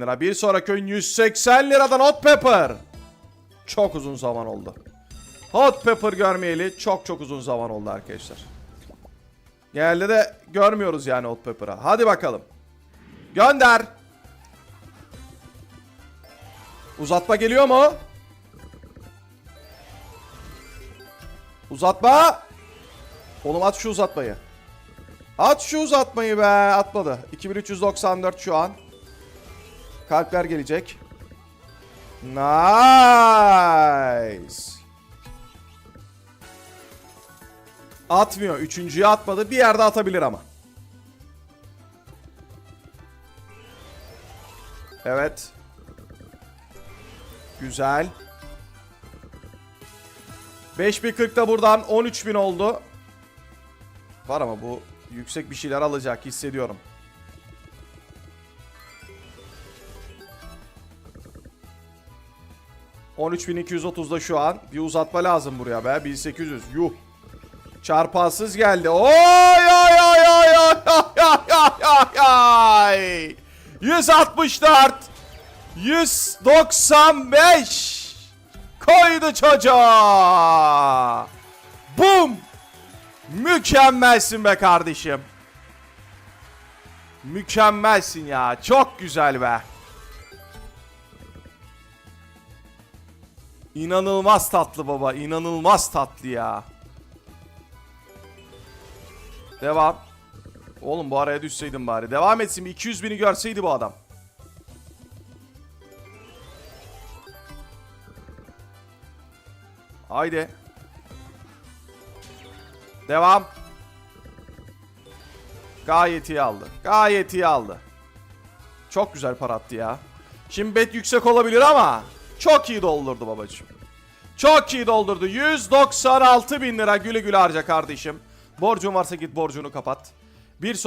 lira. Bir sonraki oyun 180 liradan Hot Pepper. Çok uzun zaman oldu. Hot Pepper görmeyeli çok çok uzun zaman oldu arkadaşlar. Genelde de görmüyoruz yani Hot Pepper'a. Hadi bakalım. Gönder. Uzatma geliyor mu? Uzatma. Oğlum at şu uzatmayı. At şu uzatmayı be. Atmadı. 2394 şu an. Kalpler gelecek. Nice. Atmıyor. Üçüncüyü atmadı. Bir yerde atabilir ama. Evet. Güzel. 5040 da buradan 13000 oldu. Var ama bu yüksek bir şeyler alacak hissediyorum. ...13.230'da şu an. Bir uzatma lazım buraya be. 1800. Yuh. Çarpansız geldi. Oy oy oy oy oy oy oy. 164. 195. Koydu çocuğa. Bum. Mükemmelsin be kardeşim. Mükemmelsin ya. Çok güzel be. İnanılmaz tatlı baba. İnanılmaz tatlı ya. Devam. Oğlum bu araya düşseydim bari. Devam etsin. bir 200 bini görseydi bu adam. Haydi. Devam. Gayet iyi aldı. Gayet iyi aldı. Çok güzel para attı ya. Şimdi bet yüksek olabilir ama çok iyi doldurdu babacığım. Çok iyi doldurdu. 196 bin lira güle güle harca kardeşim. Borcun varsa git borcunu kapat. Bir sonraki